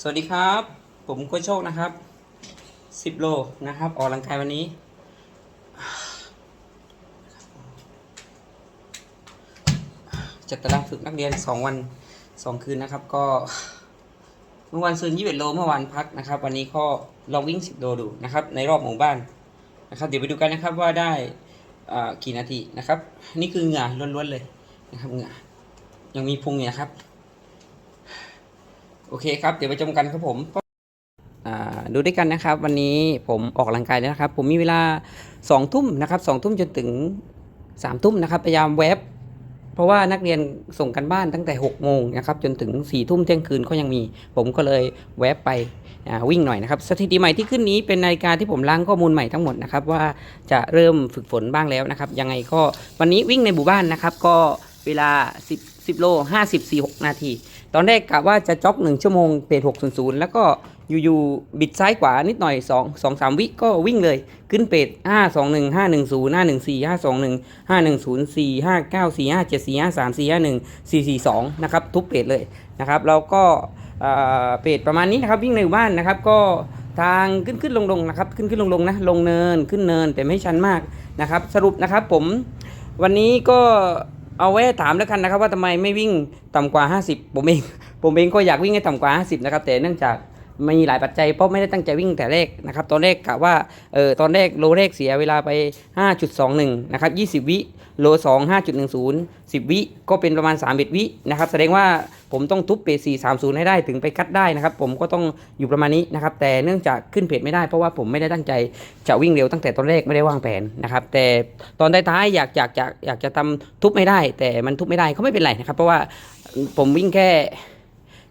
สวัสดีครับ ผมโค้ชโชคนะครับ10โลนะครับ ออกกำลังกายวันนี้ จัดตารางฝึกนักเรียน2วัน2คืนนะครับ ก็ เมื่อวันซืน21โลเมื่อวานพักนะครับ วันนี้ก็ลองวิ่ง10โลดูนะครับ ในรอบหมู่บ้านนะครับ เดี๋ยวไปดูกันนะครับว่าได้กี่นาทีนะครับ นี่คือเหงื่อล้วนๆเลยนะครับเหงื่อยังมีพุงอยู่นะครับ อเคครับ เดี๋ยวไปชมกันครับผมดูด้วยกันนะครับ วันนี้ผมออกกำลังกายแล้วนะครับ ผมมีเวลา2ทุ่มนะครับ2ทุ่มจนถึง3ทุ่มนะครับพยายามแวบเพราะว่านักเรียนส่งกันบ้านตั้งแต่6โมงนะครับจนถึง4ี่ทุ่มเที่ยงคืนก็ยังมี ผมก็เลยแวบไปวิ่งหน่อยนะครับสถิติใหม่ที่ขึ้นนี้เป็นนาฬิกาที่ผมล้างข้อมูลใหม่ทั้งหมดนะครับว่าจะเริ่มฝึกฝนบ้างแล้วนะครับยังไงก็วันนี้วิ่งในหมู่บ้านนะครับก็เวลา 10 10 โล50 46นาที ตอนแรกกะว่าจะจ็อก 1 ชั่วโมงเพจ600 แล้วก็อยู่ๆบิดซ้ายขวานิดหน่อย 2 2 3 วิก็วิ่งเลย ขึ้นเพจ5 2 1 5 1 0 5 1 4 5 2 1 5 1 0 4 5 9 4 5 7 4 5 3 4 5 1 4 4 2 นะครับ ทุกเพจเลยนะครับ แล้วก็เอ่อเพจประมาณนี้นะครับ วิ่งในบ้านนะครับก็ทางขึ้นขึ้นลงลงนะครับ ขึ้นขึ้นลงลงนะลงเนินขึ้นเนินแต่ไม่ชันมากนะครับ สรุปนะครับผมวันนี้ก็ เอาไว้ถามแล้วกันนะครับว่าทำไมไม่วิ่งต่ำกว่า 50 ผมเองผมเองก็อยากวิ่งให้ต่ำกว่า 50 นะครับ แต่เนื่องจาก มีหลายปัจจัยเพราะไม่ได้ตั้งใจวิ่งแต่แรกนะครับตอนแรกกะว่าเออตอนแรกโลแรกเสียเวลาไป 5.21 นะครับ 20 วิโล 2 5.10 10 วิก็เป็นประมาณ31วินะครับแสดงว่าผมต้องทุบเปร430 ให้ได้ถึงไปคัดได้นะครับ ผมก็ต้องอยู่ประมาณนี้นะครับ แต่เนื่องจากขึ้นเพจไม่ได้เพราะว่าผมไม่ได้ตั้งใจจะวิ่งเร็วตั้งแต่ตอนแรกไม่ได้วางแผนนะครับ แต่ตอนท้ายๆอยากอยากอยากอยากจะทำทุบไม่ได้ แต่มันทุบไม่ได้ก็ไม่เป็นไรนะครับ เพราะว่าผมวิ่งแค่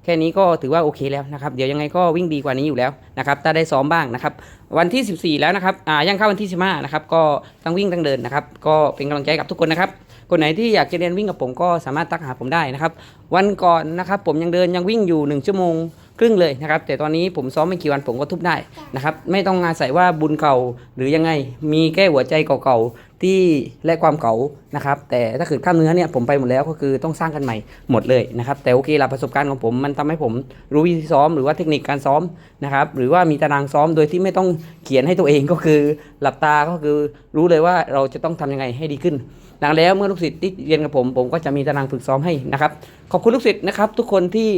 แค่นี้ก็ถือว่าโอเคแล้วนะครับ เดี๋ยวยังไงก็วิ่งดีกว่านี้อยู่แล้วนะครับถ้าได้ซ้อมบ้างนะครับ วันที่ 14 แล้วนะครับอ่ายังเข้าวันที่ 15 นะครับ ก็ทั้งวิ่งทั้งเดินนะครับ ก็เป็นกำลังใจกับทุกคนนะครับ คนไหนที่อยากจะเรียนวิ่งกับผมก็สามารถทักหาผมได้นะครับ วันก่อนนะครับผมยังเดินยังวิ่งอยู่ 1 ชั่วโมง ครึ่งเลยนะครับ แต่ตอนนี้ผมซ้อมไม่กี่วันผมก็ทุบได้นะครับไม่ต้องอาศัยว่าบุญเก่าหรือยังไงมีแค่หัวใจเก่าๆที่และความเก่านะครับแต่ถ้าเกิดกล้ามเนื้อเนี่ยผมไปหมดแล้วก็คือต้องสร้างกันใหม่หมดเลยนะครับแต่โอเคละประสบการณ์ของผมมันทำให้ผมรู้วิธีซ้อมหรือว่าเทคนิคการซ้อมนะครับหรือว่ามีตารางซ้อมโดยที่ไม่ต้องเขียนให้ตัวเองก็คือหลับตาก็คือรู้เลยว่าเราจะต้องทำยังไงให้ดีขึ้นหลังแล้วเมื่อลูกศิษย์ที่เรียนกับผมผมก็จะมีตารางฝึกซ้อมให้นะครับขอบคุณลูกศิษย์นะครับทุกคนที่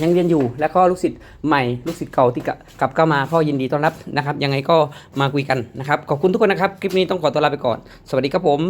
ยังเรียนอยู่ แล้วก็ลูกศิษย์ใหม่ลูกศิษย์เก่าที่กลับเข้ามาก็ยินดีต้อนรับนะครับ ยังไงก็มาคุยกันนะครับ ขอบคุณทุกคนนะครับ คลิปนี้ต้องขอตัวลาไปก่อน สวัสดีครับผม